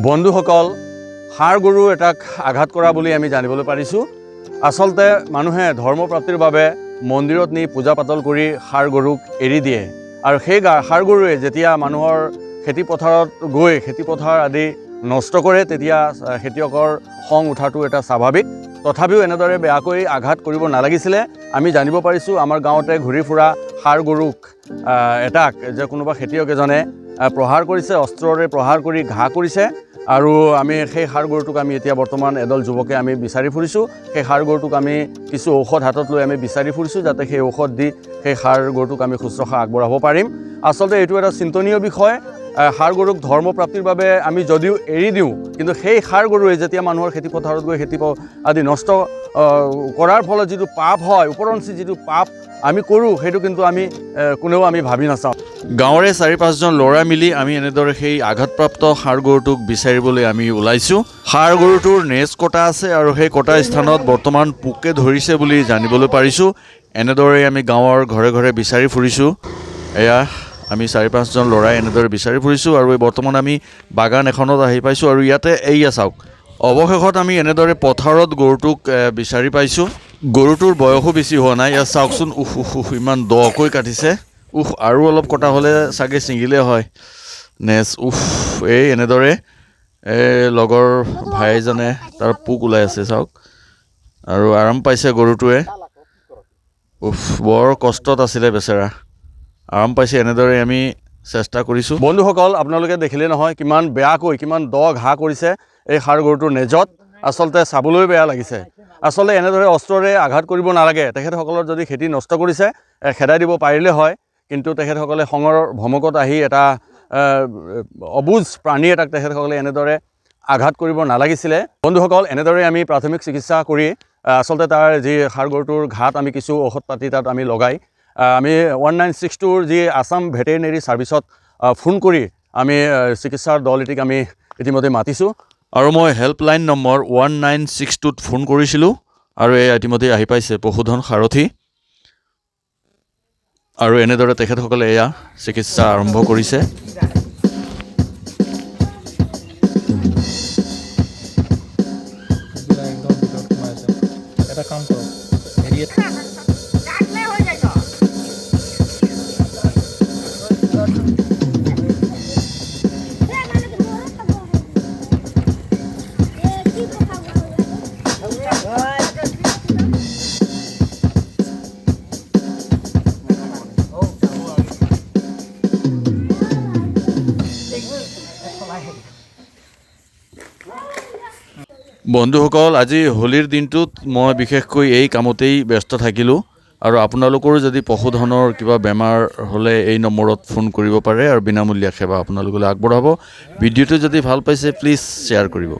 বন্ধুসকল ষাঁড় গৰু এটাক আঘাত কৰা বুলি আমি জানিবলৈ পাৰিছোঁ। আচলতে মানুহে ধৰ্মপ্ৰাপ্তিৰ বাবে মন্দিৰত নি পূজা পাতল কৰি ষাঁড় গৰুক এৰি দিয়ে। আৰু সেই গা ষাঁড় গৰুৱে যেতিয়া মানুহৰ খেতি পথাৰত গৈ, খেতি পথাৰ আদি নষ্ট কৰে, তেতিয়া খেতিয়কৰ খং উঠাটো এটা স্বাভাৱিক। তথাপিও এনেদৰে বেয়াকৈ আঘাত কৰিব নালাগিছিলে। আমি জানিব পাৰিছোঁ, আমাৰ গাঁৱতে ঘূৰি ফুৰা ষাঁড় গৰুক এটাক যে কোনোবা খেতিয়ক এজনে প্ৰহাৰ কৰিছে, অস্ত্ৰৰে প্ৰহাৰ কৰি ঘাঁহ কৰিছে। আৰু আমি সেই ষাঁড় গৰুটোক আমি এতিয়া বৰ্তমান এদল যুৱকে আমি বিচাৰি ফুৰিছোঁ। সেই ষাঁড় গৰুটোক আমি কিছু ঔষধ হাতত লৈ আমি বিচাৰি ফুৰিছোঁ যাতে সেই ঔষধ দি সেই ষাঁড় গৰুটোক আমি শুশ্ৰূষা আগবঢ়াব পাৰিম। আচলতে এইটো এটা চিন্তনীয় বিষয়। ষাঁড় গৰুক ধৰ্মপ্ৰাপ্তিৰ বাবে আমি যদিও এৰি দিওঁ, কিন্তু সেই ষাঁড় গৰুৱে যেতিয়া মানুহৰ খেতি পথাৰত গৈ খেতি আদি নষ্ট কৰাৰ ফলত যিটো পাপ হয়, ওপৰঞ্চি যিটো পাপ আমি কৰোঁ, সেইটো কিন্তু আমি কোনেও আমি ভাবি নাচাওঁ। গাঁৱৰে চাৰি পাঁচজন ল'ৰা মিলি আমি এনেদৰে সেই আঘাতপ্ৰাপ্ত ষাঁড় গৰুটোক বিচাৰিবলৈ আমি ওলাইছোঁ। ষাঁড় গৰুটোৰ নেজ কটা আছে আৰু সেই কটা স্থানত বৰ্তমান পোকে ধৰিছে বুলি জানিবলৈ পাৰিছোঁ। এনেদৰে আমি গাঁৱৰ ঘৰে ঘৰে বিচাৰি ফুৰিছোঁ। এয়া আমি চাৰি পাঁচজন ল'ৰাই এনেদৰে বিচাৰি ফুৰিছোঁ আৰু এই বৰ্তমান আমি বাগান এখনত আহি পাইছোঁ আৰু ইয়াতে এইয়া চাওক। অৱশেষত আমি এনেদৰে পথাৰত গৰুটোক বিচাৰি পাইছোঁ। গৰুটোৰ বয়সো বেছি হোৱা নাই। ইয়াত চাওকচোন, উফ উফ উফ, ইমান দকৈ কাটিছে। উফ, আৰু অলপ কটা হ'লে চাগে ছিঙিলে হয়। নেচ উফ, এই এনেদৰে এই লগৰ ভাইজনে তাৰ পোক ওলাই আছে, চাওক। আৰু আৰাম পাইছে গৰুটোৱে। উফ, বৰ কষ্টত আছিলে বেচেৰা। আৰাম পাইছে এনেদৰে আমি চেষ্টা কৰিছোঁ। বন্ধুসকল, আপোনালোকে দেখিলে নহয় কিমান বেয়াকৈ, কিমান দ ঘাঁহ কৰিছে এই ষাঁড় গৰুটোৰ নেজত। আচলতে চাবলৈ বেয়া লাগিছে। আচলতে এনেদৰে অস্ত্ৰৰে আঘাত কৰিব নালাগে। তেখেতসকলৰ যদি খেতি নষ্ট কৰিছে খেদাই দিব পাৰিলে হয়, কিন্তু তেখেতসকলে খঙৰ ভমকত আহি এটা অবুজ প্ৰাণী এটাক তেখেতসকলে এনেদৰে আঘাত কৰিব নালাগিছিলে। বন্ধুসকল এনেদৰে আমি প্ৰাথমিক চিকিৎসা কৰি আচলতে তাৰ যি ষাঁড় গৰুটোৰ ঘাট আমি কিছু ঔষধ পাতি তাত আমি লগাই আমি ওৱান নাইন ছিক্স টুৰ যি আছাম ভেটেৰিনেৰী ছাৰ্ভিচত ফোন কৰি আমি চিকিৎসাৰ দল এটিক আমি ইতিমধ্যে মাতিছোঁ। আৰু মই helpline number one nine six টুত phone কৰিছিলোঁ আৰু এই ইতিমধ্যে আহি পাইছে পশুধন সাৰথী। আৰু এনেদৰে তেখেতসকলে এয়া চিকিৎসা আৰম্ভ কৰিছে। এটা কাম কৰক বন্ধুসকল, আজি হোলীৰ দিনটোত মই বিশেষকৈ এই কামতেই ব্যস্ত থাকিলোঁ আৰু আপোনালোকৰো যদি পশুধনৰ কিবা বেমাৰ হ'লে এই নম্বৰত ফোন কৰিব পাৰে আৰু বিনামূলীয়া সেৱা আপোনালোকলৈ আগবঢ়াব। ভিডিঅ'টো যদি ভালো পাইছে প্লিজ শ্বেয়াৰ কৰিব।